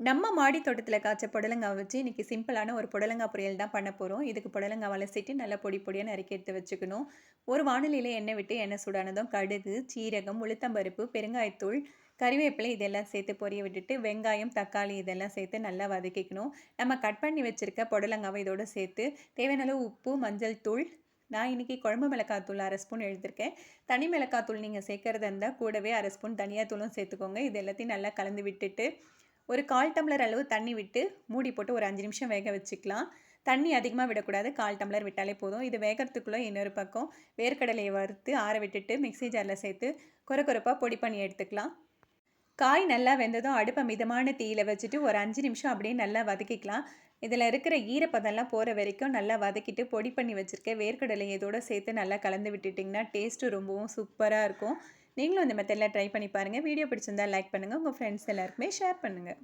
நம்ம மாடி தோட்டத்தில் காய்ச்ச புடலங்காய் வச்சு இன்றைக்கி சிம்பிளான ஒரு புடலங்காய் பொரியல் தான் பண்ண போகிறோம் இதுக்கு புடலங்காய் வளசிட்டு நல்லா பொடி பொடியாக நறுக்கி எடுத்து வச்சுக்கணும். ஒரு வானிலையில் எண்ணெய் விட்டு எண்ணெய் சூடானதும் கடுகு சீரகம் உளுத்தம்பருப்பு பெருங்காயத்தூள் கறிவேப்பிலை இதெல்லாம் சேர்த்து பொரிய விட்டுட்டு வெங்காயம் தக்காளி இதெல்லாம் சேர்த்து நல்லா வதக்கிக்கணும். நம்ம கட் பண்ணி வச்சுருக்க புடலங்காவை இதோடு சேர்த்து தேவையான அளவு உப்பு மஞ்சள் தூள் நான் இன்றைக்கி குழம்பு மிளகாத்தூள் அரை ஸ்பூன் எழுதியிருக்கேன் தனி மிளகாத்தூள் நீங்கள் சேர்க்குறதா இருந்தால் கூடவே அரை ஸ்பூன் தனியாத்தூளும் சேர்த்துக்கோங்க. இது எல்லாத்தையும் நல்லா கலந்து விட்டுட்டு ஒரு கால் டம்ளர் அளவு தண்ணி விட்டு மூடி போட்டு ஒரு அஞ்சு நிமிஷம் வேக வச்சுக்கலாம். தண்ணி அதிகமாக விடக்கூடாது. கால் டம்ளர் விட்டாலே போதும். இது வேகிறதுக்குள்ளே இன்னொரு பக்கம் வேர்க்கடலையை வறுத்து ஆற விட்டுட்டு மிக்சி ஜாரில் சேர்த்து குறை குறைப்பாக பொடி பண்ணி எடுத்துக்கலாம். காய் நல்லா வெந்ததும் அடுப்பை மிதமான தீயில் வச்சுட்டு ஒரு அஞ்சு நிமிஷம் அப்படியே நல்லா வதக்கிக்கலாம். இதில் இருக்கிற ஈரப்பதம்லாம் போகிற வரைக்கும் நல்லா வதக்கிட்டு பொடி பண்ணி வச்சுருக்கேன். வேர்க்கடலை இதோடு சேர்த்து நல்லா கலந்து விட்டுட்டிங்கன்னா டேஸ்ட்டு ரொம்பவும் சூப்பராக இருக்கும். நீங்களும் இந்த மெத்தடில் ட்ரை பண்ணி பாருங்கள் வீடியோ பிடிச்சிருந்தால் லைக் பண்ணுங்கள் உங்கள் ஃப்ரெண்ட்ஸ் எல்லாருக்குமே ஷேர் பண்ணுங்கள்